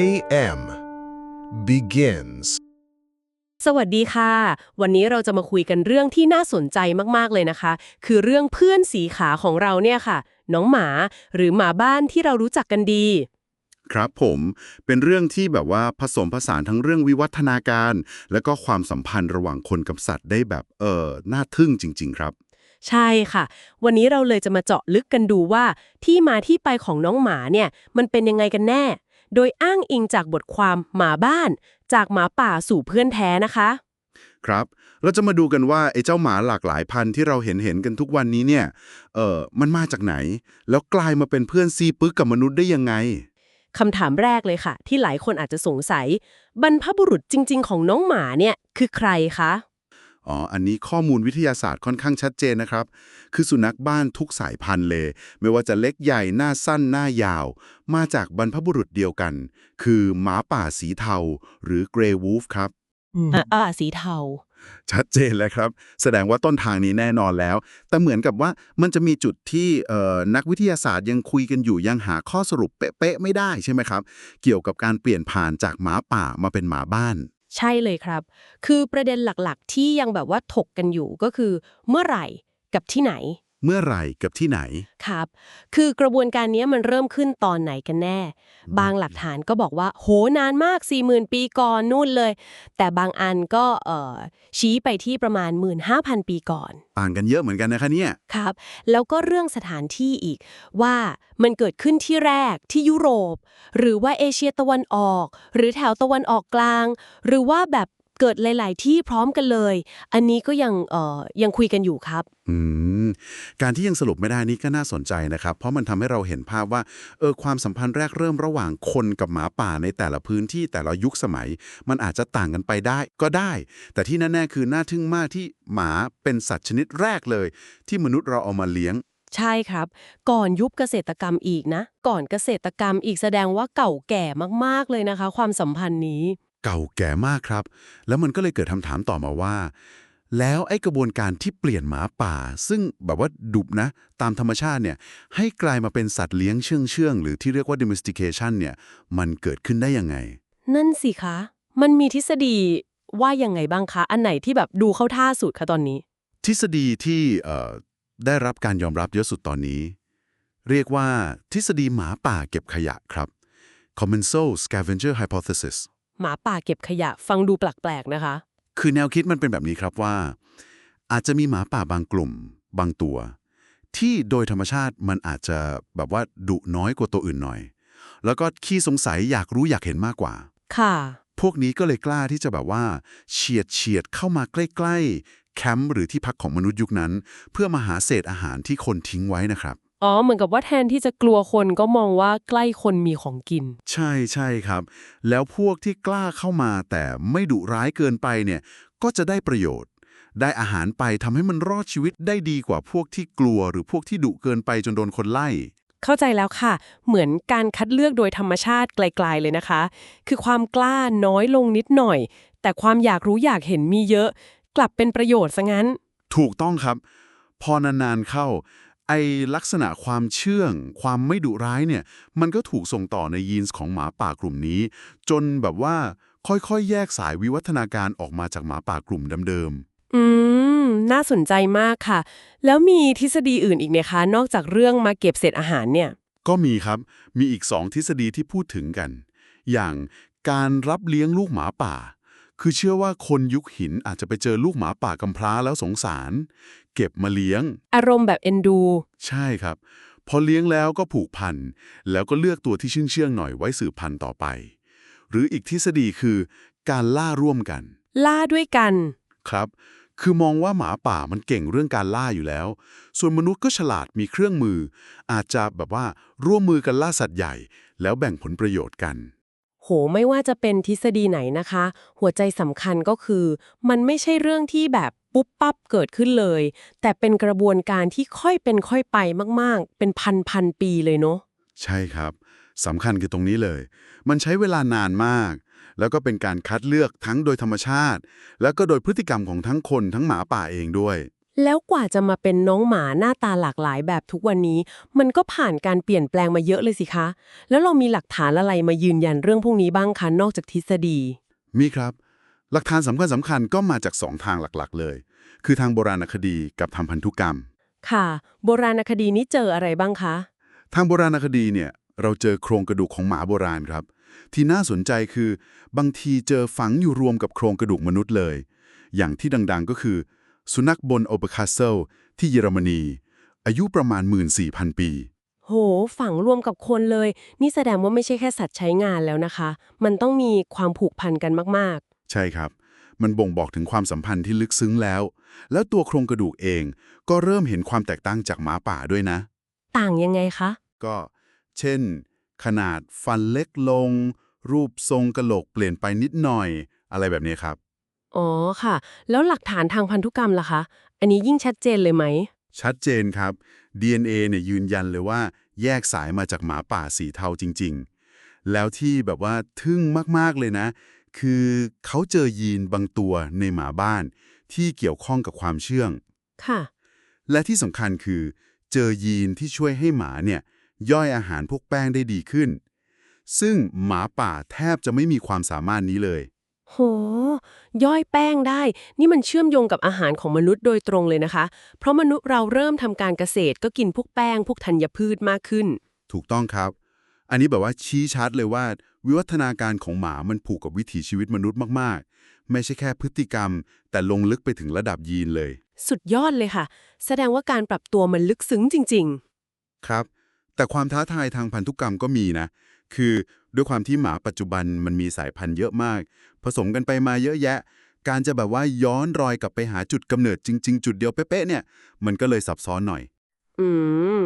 a.m. begins. สวัสดีค่ะ วันนี้เราจะมาคุยกันเรื่องที่น่าสนใจมากๆเลยนะคะ คือเรื่องเพื่อนสีขาของเราเนี่ยค่ะ น้องหมาหรือหมาบ้านที่เรารู้จักกันดี ครับผมเป็นเรื่องที่แบบว่าผสมผสานทั้งเรื่องวิวัฒนาการ และก็ความสัมพันธ์ระหว่างคนกับสัตว์ได้แบบเออน่าทึ่งจริง ๆ ครับ ใช่ค่ะ วันนี้เราเลยจะมาเจาะลึกกันดูว่าที่มาที่ไปของน้องหมาเนี่ยมันเป็นยังไงกันแน่ โดยอ้างอิงจากบทความหมาบ้าน จากหมาป่าสู่เพื่อนแท้นะคะ ครับเราจะมาดูกันว่าไอ้เจ้าหมาหลากหลายพันธุ์ที่เราเห็นเห็นกันทุกวันนี้เนี่ยเออมันมาจากไหน แล้วกลายมาเป็นเพื่อนซีปึกกับมนุษย์ได้ยังไงคำถามแรกเลยค่ะ ที่หลายคนอาจจะสงสัย บรรพบุรุษจริง ๆ ของน้องหมาเนี่ยคือใครคะ อ๋อ อันนี้ข้อมูลวิทยาศาสตร์ค่อนข้างชัดเจนนะครับ คือสุนัขบ้านทุกสายพันธุ์เลย ไม่ว่าจะเล็กใหญ่หน้าสั้นหน้ายาว มาจากบรรพบุรุษเดียวกัน คือหมาป่าสีเทา หรือเกรย์วูฟครับอ่าอ่าสีเทา ชัดเจนเลยครับ แสดงว่าต้นทางนี้แน่นอนแล้ว แต่เหมือนกับว่ามันจะมีจุดที่เอ่อนักวิทยาศาสตร์ยังคุยกันอยู่ยังหาข้อสรุปเป๊ะๆไม่ได้ใช่ไหมครับ เกี่ยวกับการเปลี่ยนผ่านจากหมาป่ามาเป็นหมาบ้าน ใช่เลยครับ คือประเด็นหลักๆ ที่ยังแบบว่าถกกันอยู่ก็คือ เมื่อไหร่กับที่ไหน เมื่อไหร่กับที่ไหน ครับ คือกระบวนการนี้มันเริ่มขึ้นตอนไหนกันแน่ บางหลักฐานก็บอกว่า โหนานมาก 40,000 ปีก่อนนู่นเลย แต่บางอันก็เอ่อชี้ไปที่ประมาณ 15,000 ปีก่อน ต่างกันเยอะเหมือนกันนะคะเนี่ย ครับ แล้วก็เรื่องสถานที่อีกว่ามันเกิดขึ้นที่แรกที่ยุโรป หรือว่าเอเชียตะวันออก หรือแถวตะวันออกกลาง หรือว่าแบบ เกิดหลาย ๆ ที่พร้อมกันเลย อันนี้ก็ยังเอ่อยังคุยกันอยู่ครับ อืมการที่ยังสรุปไม่ได้นี่ก็น่าสนใจนะครับ เพราะมันทำให้เราเห็นภาพว่าเออความสัมพันธ์แรกเริ่มระหว่างคนกับหมาป่าในแต่ละพื้นที่แต่ละยุคสมัย มันอาจจะต่างกันไปได้ก็ได้ แต่ที่แน่ๆคือน่าทึ่งมากที่หมาเป็นสัตว์ชนิดแรกเลย ที่มนุษย์เราเอามาเลี้ยง ใช่ครับ ก่อนยุคเกษตรกรรมอีกนะ ก่อนเกษตรกรรมอีกแสดงว่าเก่าแก่มากๆเลยนะคะ ความสัมพันธ์นี้ เก่าแก่มากครับ แล้วมันก็เลยเกิดคำถามต่อมาว่า แล้วไอ้กระบวนการที่เปลี่ยนหมาป่า ซึ่งแบบว่าดุบนะ ตามธรรมชาติเนี่ยให้กลายมาเป็นสัตว์เลี้ยงเชื่องเชื่องๆหรือที่เรียกว่า domestication เนี่ยมันเกิดขึ้นได้ยังไง นั่นสิคะ มันมีทฤษฎีว่ายังไงบ้างคะ อันไหนที่แบบดูเข้าท่าสุดคะตอนนี้ ทฤษฎีที่เอ่อได้รับการยอมรับเยอะสุดตอนนี้ เรียกว่าทฤษฎีหมาป่าเก็บขยะครับ commensal scavenger hypothesis หมาป่าเก็บขยะฟังดูแปลกๆนะคะ คือแนวคิดมันเป็นแบบนี้ครับว่า อาจจะมีหมาป่าบางกลุ่ม บางตัว ที่โดยธรรมชาติมันอาจจะแบบว่าดุน้อยกว่าตัวอื่นหน่อย แล้วก็ขี้สงสัยอยากรู้อยากเห็นมากกว่า ค่ะ พวกนี้ก็เลยกล้าที่จะแบบว่า เฉียดเฉียดเข้ามาใกล้ๆแคมป์หรือที่พักของมนุษย์ยุคนั้น เพื่อมาหาเศษอาหารที่คนทิ้งไว้นะครับ อ๋อ เหมือนกับว่าแทนที่จะกลัวคนก็มองว่าใกล้คนมีของกิน ใช่ใช่ครับ แล้วพวกที่กล้าเข้ามาแต่ไม่ดุร้ายเกินไปเนี่ย ก็จะได้ประโยชน์ ได้อาหารไปทำให้มันรอดชีวิตได้ดีกว่าพวกที่กลัวหรือพวกที่ดุเกินไปจนโดนคนไล่ เข้าใจแล้วค่ะ เหมือนการคัดเลือกโดยธรรมชาติไกลๆเลยนะคะ คือความกล้าน้อยลงนิดหน่อย แต่ความอยากรู้อยากเห็นมีเยอะ กลับเป็นประโยชน์ซะงั้น ถูกต้องครับ พอนานๆเข้า ไอลักษณะความเชื่อง ความไม่ดุร้ายเนี่ย มันก็ถูกส่งต่อในยีนส์ของหมาป่ากลุ่มนี้ จนแบบว่าค่อยๆ แยกสายวิวัฒนาการออกมาจากหมาป่ากลุ่มเดิมอืม น่าสนใจมากค่ะ แล้วมีทฤษฎีอื่นอีกไหมคะ นอกจากเรื่องมาเก็บเศษอาหารเนี่ยๆก็มีครับ มีอีกสองทฤษฎีที่พูดถึงกัน อย่างการรับเลี้ยงลูกหมาป่า คือเชื่อว่าคนยุคหินอาจจะไปเจอลูกหมาป่ากำพร้าแล้วสงสาร เก็บมาเลี้ยง อารมณ์แบบเอ็นดู ใช่ครับ พอเลี้ยงแล้วก็ผูกพัน แล้วก็เลือกตัวที่เชื่องเชื่องๆหน่อยไว้สืบพันธุ์ต่อไป หรืออีกทฤษฎีคือ การล่าร่วมกัน ล่าด้วยกัน ครับ คือมองว่าหมาป่ามันเก่งเรื่องการล่าอยู่แล้ว ส่วนมนุษย์ก็ฉลาดมีเครื่องมือ อาจจะแบบว่าร่วมมือกันล่าสัตว์ใหญ่ แล้วแบ่งผลประโยชน์กัน โหไม่ว่าจะเป็นทฤษฎีไหนนะคะ หัวใจสำคัญก็คือ มันไม่ใช่เรื่องที่แบบปุ๊บปั๊บเกิดขึ้นเลย แต่เป็นกระบวนการที่ค่อยเป็นค่อยไปมาก ๆ เป็นพันพันปีเลยเนาะใช่ครับสำคัญคือตรงนี้เลย มันใช้เวลานานมาก แล้วก็เป็นการคัดเลือกทั้งโดยธรรมชาติ แล้วก็โดยพฤติกรรมของทั้งคนทั้งหมาป่าเองด้วย แล้วกว่าจะมาเป็นน้องหมาหน้าตาหลากหลายแบบทุกวันนี้ มันก็ผ่านการเปลี่ยนแปลงมาเยอะเลยสิคะ แล้วเรามีหลักฐานอะไรมายืนยันเรื่องพวกนี้บ้างคะนอกจากทฤษฎี มีครับ หลักฐานสำคัญสำคัญๆก็มาจากสองทางหลักๆ เลย คือทางโบราณคดีกับทางพันธุกรรม ค่ะ โบราณคดีนี้เจออะไรบ้างคะ ทางโบราณคดีเนี่ยเราเจอโครงกระดูกของหมาโบราณครับ ที่น่าสนใจคือบางทีเจอฝังอยู่รวมกับโครงกระดูกมนุษย์เลย อย่างที่ดังๆก็คือ สุนัขบนโอเปอร์คาสเซิลที่เยอรมนี อายุประมาณ 14,000 ปี โห ฝังรวมกับคนเลย นี่แสดงว่าไม่ใช่แค่สัตว์ใช้งานแล้วนะคะ มันต้องมีความผูกพันกันมากใช่ครับ มันบ่งบอกถึงความสัมพันธ์ที่ลึกซึ้งแล้ว แล้วตัวโครงกระดูกเองก็เริ่มเห็นความแตกต่างจากหมาป่าด้วยนะๆต่างยังไงคะ ก็ เช่น ขนาดฟันเล็กลง รูปทรงกะโหลกเปลี่ยนไปนิดหน่อย อะไรแบบนี้ครับ อ๋อค่ะ แล้วหลักฐานทางพันธุกรรมล่ะคะ อันนี้ยิ่งชัดเจนเลยไหม ชัดเจนครับ DNA เนี่ยยืนยันเลยว่า แยกสายมาจากหมาป่าสีเทาจริง ๆ แล้วที่แบบว่าทึ่งมากๆเลยนะ คือเขาเจอยีนบางตัวในหมาบ้าน ที่เกี่ยวข้องกับความเชื่อง ค่ะ และที่สำคัญคือ เจอยีนที่ช่วยให้หมาเนี่ยย่อยอาหารพวกแป้งได้ดีขึ้น ซึ่งหมาป่าแทบจะไม่มีความสามารถนี้เลย โห ย่อยแป้งได้ นี่มันเชื่อมโยงกับอาหารของมนุษย์โดยตรงเลยนะคะ เพราะมนุษย์เราเริ่มทำการเกษตรก็กินพวกแป้ง พวกธัญพืชมากขึ้น ถูกต้องครับ อันนี้แบบว่าชี้ชัดเลยว่า วิวัฒนาการของหมามันผูกกับวิถีชีวิตมนุษย์มาก ๆ ไม่ใช่แค่พฤติกรรม แต่ลงลึกไปถึงระดับยีนเลย สุดยอดเลยค่ะ แสดงว่าการปรับตัวมันลึกซึ้งจริงครับ แต่ความท้าทายทางพันธุกรรมก็มีนะ คือ ด้วยความที่หมาปัจจุบันมันมีสายพันธุ์เยอะมาก ผสมกันไปมาเยอะแยะ การจะแบบว่าย้อนรอยกลับไปหาจุดกำเนิดจริง ๆ จุดเดียวเป๊ะๆเนี่ย มันก็เลยซับซ้อนหน่อย อืม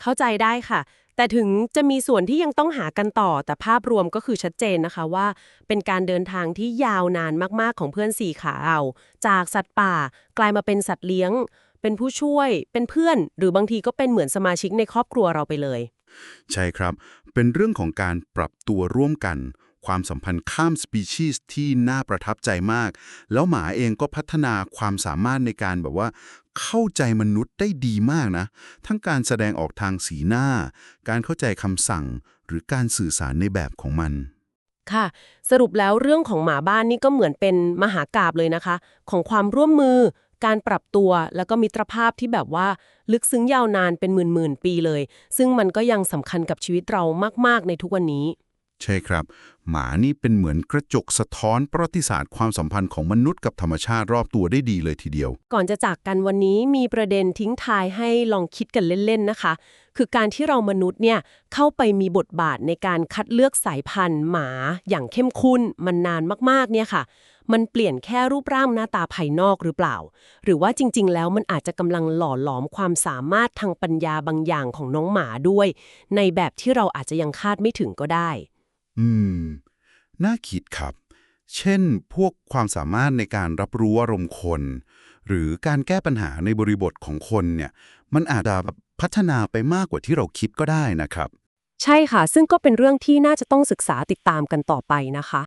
เข้าใจได้ค่ะ แต่ถึงจะมีส่วนที่ยังต้องหากันต่อ แต่ภาพรวมก็คือชัดเจนนะคะว่า เป็นการเดินทางที่ยาวนานมากๆของเพื่อนสี่ขาเราจากสัตว์ป่ากลายมาเป็นสัตว์เลี้ยง เป็นผู้ช่วย เป็นเพื่อน หรือบางทีก็เป็นเหมือนสมาชิกในครอบครัวเราไปเลย ใช่ครับ เป็นเรื่องของการปรับตัวร่วมกัน ความสัมพันธ์ข้ามสปีชีส์ที่น่าประทับใจมาก แล้วหมาเองก็พัฒนาความสามารถในการแบบว่า เข้าใจมนุษย์ได้ดีมากนะ ทั้งการแสดงออกทางสีหน้า การเข้าใจคำสั่ง หรือการสื่อสารในแบบของมันค่ะสรุปแล้วเรื่องของหมาบ้านนี่ก็เหมือนเป็นมหากาบเลยนะคะ ของความร่วมมือ การปรับตัวแล้วก็มิตรภาพที่แบบว่าลึกซึ้งยาวนานเป็นหมื่นๆปีเลย ซึ่งมันก็ยังสำคัญกับชีวิตเรามาก ๆ ในทุกวันนี้ ใช่ครับ หมานี่เป็นเหมือนกระจกสะท้อนประวัติศาสตร์ความสัมพันธ์ของมนุษย์กับธรรมชาติรอบตัวได้ดีเลยทีเดียว ก่อนจะจากกันวันนี้มีประเด็นทิ้งทายให้ลองคิดกันเล่นๆนะคะ คือการที่เรามนุษย์เนี่ยเข้าไปมีบทบาทในการคัดเลือกสายพันธุ์ หมาอย่างเข้มข้นมันนานมากๆเนี่ยค่ะ มันเปลี่ยนแค่รูปร่างหน้าตาภายนอกหรือเปล่า หรือว่าจริง ๆ แล้วมันอาจจะกำลังหล่อหลอมความสามารถทางปัญญาบางอย่างของน้องหมาด้วย ในแบบที่เราอาจจะยังคาดไม่ถึงก็ได้ อืม น่าคิดครับ เช่น พวกความสามารถในการรับรู้อารมณ์คน หรือการแก้ปัญหาในบริบทของคนเนี่ย มันอาจจะพัฒนาไปมากกว่าที่เราคิดก็ได้นะครับ ใช่ค่ะ ซึ่งก็เป็นเรื่องที่น่าจะต้องศึกษาติดตามกันต่อไปนะคะ